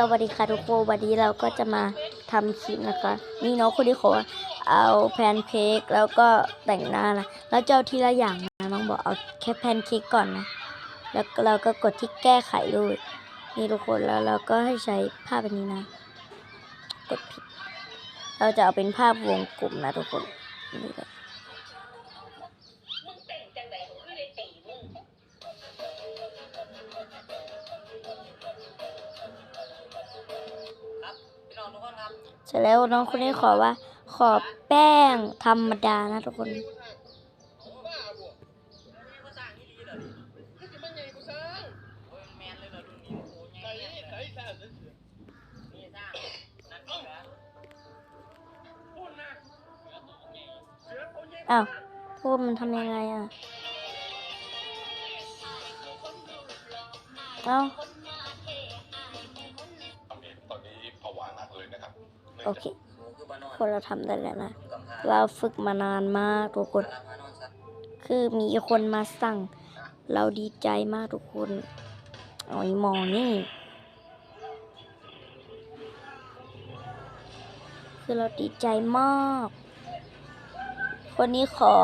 สวัสดีค่ะทุกคนวันนี้เราก็จะมาทำคลิปนะคะ นี่น้องคนที่ขอเอาแพนเค้กแล้วก็แต่งหน้านะแล้วจะเอาทีละอย่างนะน้องบอกเอาแค่แพนเค้กก่อนนะ แล้วเราก็กดที่แก้ไขเลยนี่ทุกคนแล้วเราก็ให้ใช้ภาพอันนี้นะกดผิดเราจะเอาเป็นภาพวงกลมนะทุกคนนี่เลย แล้วน้องคนนี้ขอว่า ขอแป้งธรรมดานะทุกคนอ้าวพูดมันทำยังไงอะ เอ้า โอเคคนเราทำได้แล้วนะ เราฝึกมานานมากทุกคน คือมีคนมาสั่ง เราดีใจมากทุกคนเอาไอ้หมอนี่ คือเราดีใจมาก คนนี้ขอ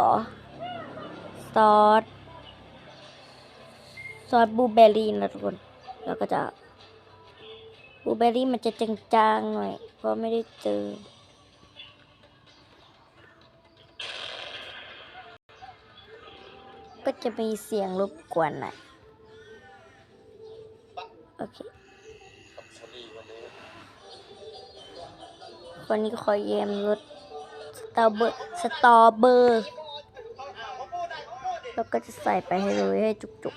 ซอส ซอสบลูเบอร์รี่นะทุกคน แล้วก็จะบลูเบอร์รี่มันจะจางๆหน่อย ราะไม่ได้เจอ ก็จะมีเสียงรบกวนหน่อยโอเคสวัสดีวันนี้คนนี้ขอเยี่ยมรถสตอเบอร์สตอเบอร์แล้วก็จะใส่ไปให้เลยให้จุกจุก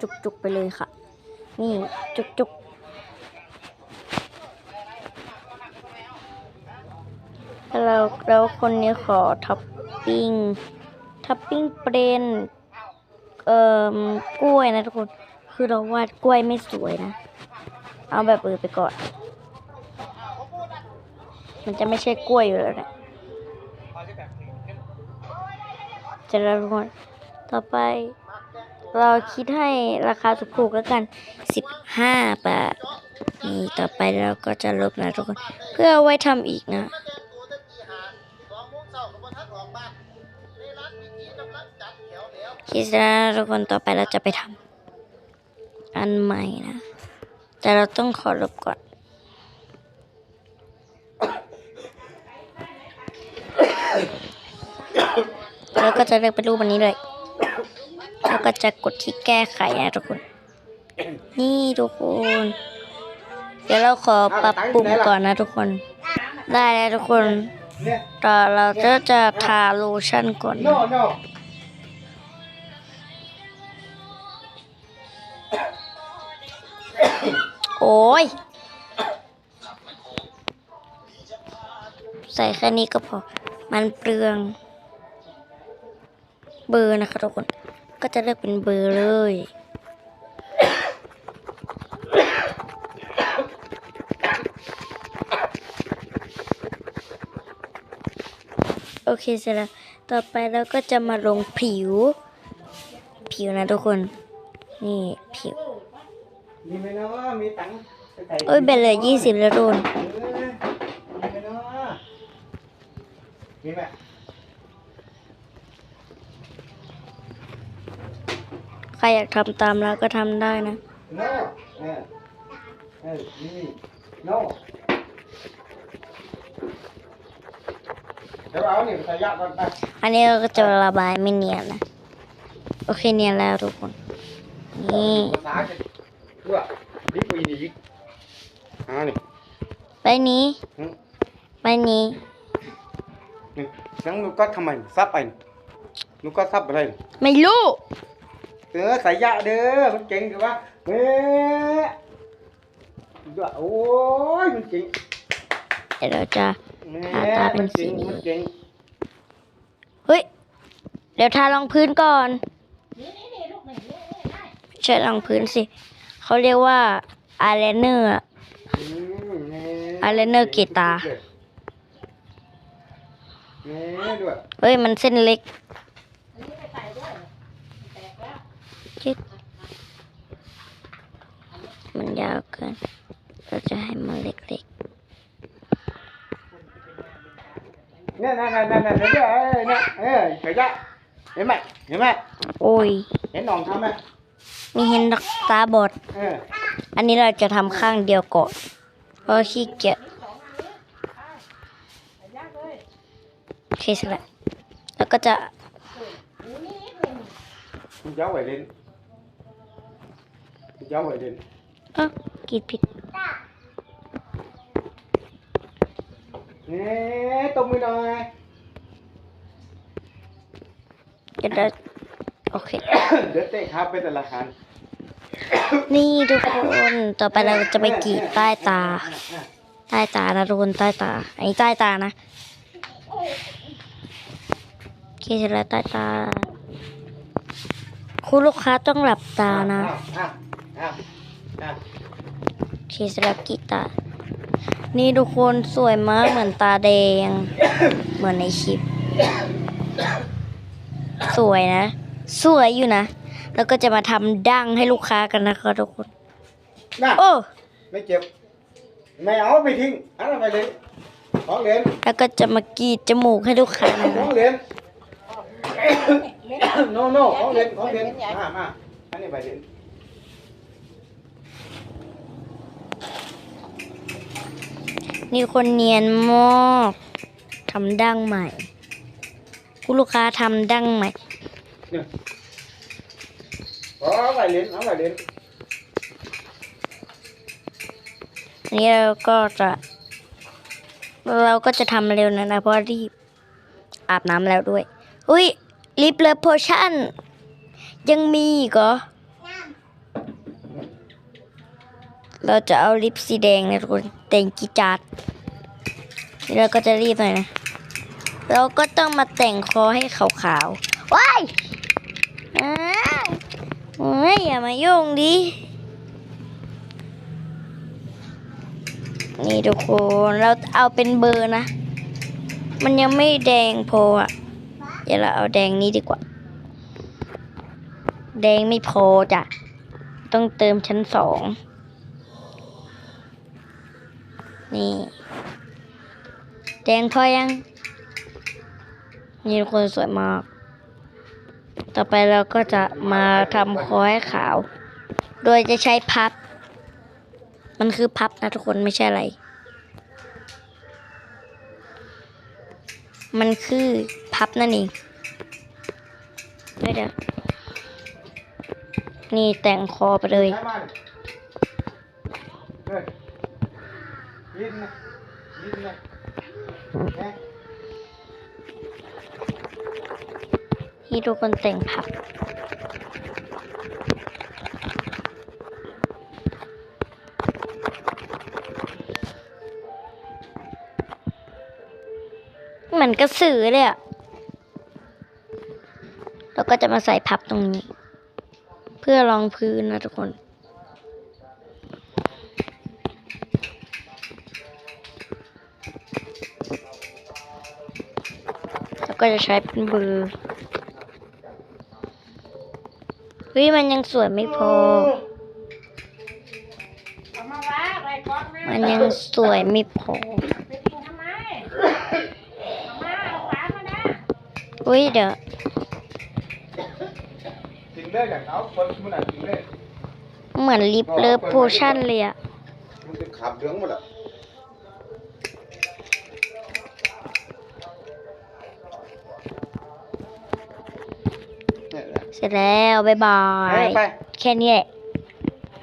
จุกจุกไปเลยค่ะ นี่จุกจุก แล้วแล้วคนนี้ขอท็อปปิ้งท็อปปิ้งเป็นเอ่อกล้วยนะทุกคน คือเราวาดกล้วยไม่สวยนะ เอาแบบอื่นไปก่อน มันจะไม่ใช่กล้วยอยู่แล้วนะเสร็จแล้วทุกคน ต่อไป เราคิดให้ราคาถูกๆแล้วกันสิบห้าบาท นี่ต่อไปเราก็จะลบนะทุกคน เพื่อไว้ทำอีกนะ คิดนะทุกคนต่อไปเราจะไปทำอันใหม่นะ แต่เราต้องขอลบก่อน แล้วก็จะเลือกเป็นรูปอันนี้เลยแล้วก็จะกดที่แก้ไขนะทุกคน นี่ทุกคน เดี๋ยวเราขอปรับปรุงก่อนนะทุกคน ได้แล้วทุกคน ต่อเราจะจะทาโลชั่นก่อนนะ No, no. โอ้ย ใส่แค่นี้ก็พอ มันเปลือง เบอร์นะคะทุกคน ก็จะเลือกเป็นเบอร์เลย เคเสร็จแล้ว ต่อไปเราก็จะมาลงผิว ผิวนะทุกคน นี่ผิวมีไหมนะว่ามีตังค์โอ้ยเบลเลยยี่สิบแล้วโดนมีไหมใครอยากทำตามเราก็ทำได้นะโน่เออเออมีโเดี๋ยวเอาเนี่ยไปใส่ยาก่อนไปอันนี้เราก็จะระบายไม่เนียนนะ โอเคเนียนแล้วทุกคน นี่ภาษาจะตัวรีบไปนี่อีกอ่านี่ใบนี้อืมใบนี้นี่นังนุก็ทำไมซับไปนุก็ซับอะไร ไม่รู้ เออใส่ยาเด้อ มันเก่งคือว่าเฮ้ยโอ้ยมันเก่งเดี๋ยวเราจะ แม่ทาตาเป็นสีนี้มันเก่งเฮ้ย เดี๋ยวทารองพื้นก่อน ใช่รองพื้นสิ เขาเรียกว่าอายไลเนอร์อืมแม่อายไลเนอร์กรีดตา แม่ด้วยเฮ้ย มันเส้นเล็กจิ๊ดมันยาวเกิน เราจะให้มันเล็ก เนี่ยนั่นนั่นนั่นนั่นเดี๋ยวเอ้ยเนี่ยเอ้ยขยะเห็นไหมเห็นไหมๆโอ้ย เห็นน้องทำไหมนี่เห็นดอกตาบอดเอออันนี้เราจะทำข้างเดียวก่อนเพราะขี้เกียจโอเคเสร็จแล้วแล้วก็จะคุณเจ้าไหวเล่นคุณเจ้าไหวเล่นเอ้ากรีดผิดเนี่ยต บมือหน่อยจะได้โอเค เดี๋ยวเตะครับไปแต่ละคันนี่ทุกคนต่อไปเราจะไปกรีดใต้ตา ใต้ตานะทุกคนใต้ตาอันนี้ใต้ตานะโอเคเสร็จแล้วใต้ตา คุณลูกค้าต้องหลับตานะอ้าวอ้าวอ้าวอ้าวโอเคเสร็จแล้วกรีดตา นี่ทุกคนสวยมากเหมือนตาแดง เหมือนในคลิป สวยนะ สวยอยู่นะ แล้วก็จะมาทำดั้งให้ลูกค้ากันนะคะทุกคน น่ะโอ้ ไม่เจ็บ ไม่เอาไปทิ้งเอันนั้นไปเลยของเหรียญแล้วก็จะมากรีดจมูกให้ลูกค้านะขอคะงเหรียญโนโน่ของเหรียญของเหรียญมามาอันนี้ไปเหรียญ นี่คนเนียนมากทำดั้งใหม่ คุณลูกค้าทำดั้งใหม่เอาไปเหรียญเอาไปเหรียญอันนี้เราก็จะ เราก็จะทำเร็วนะนะเพราะรีบอาบน้ำแล้วด้วย อุ้ยลิปเลิฟโพชั่น ยังมีอีกเหรอ เราจะเอาลิปสีแดงนะทุกคนแต่งกีจาดนี่เราก็จะรีบหน่อยนะ เราก็ต้องมาแต่งคอให้ขาวๆว้ายอ้าวโอ้ยอย่ามายุ่งดิ นี่ทุกคน เราเอาเป็นเบอร์นะ มันยังไม่แดงพออะเดี๋ยวเราเอาแดงนี้ดีกว่า แดงไม่พอจ้ะ ต้องเติมชั้นสอง นี่ แดงพอยัง นี่ทุกคนสวยมาก ต่อไปเราก็จะมาทำคอให้ขาว โดยจะใช้พับ มันคือพับนะทุกคนไม่ใช่อะไร มันคือพับนั่นเองเฮ้ยเดี๋ยวนี่แต่งคอไปเลย ลิ้นนะลิ้นนะเอ๊ะที่ทุกคนแต่งพับเหมือนกระสือเลยอะแล้วก็จะมาใส่พับตรงนี้ เพื่อรองพื้นนะทุกคน ก็จะใช้เป็นเบอร์เฮ้ยมันยังสวยไม่พอ มันยังสวยไม่พอเฮ้ยเดี๋ยวเลยอเหมือนลิปเลิฟโพชั่นเลยอะมันจะขับเหลืองหมดอะ เนี่ยแหละเสร็จแล้ว บ๊ายบาไปยไปแค่นี้แหละ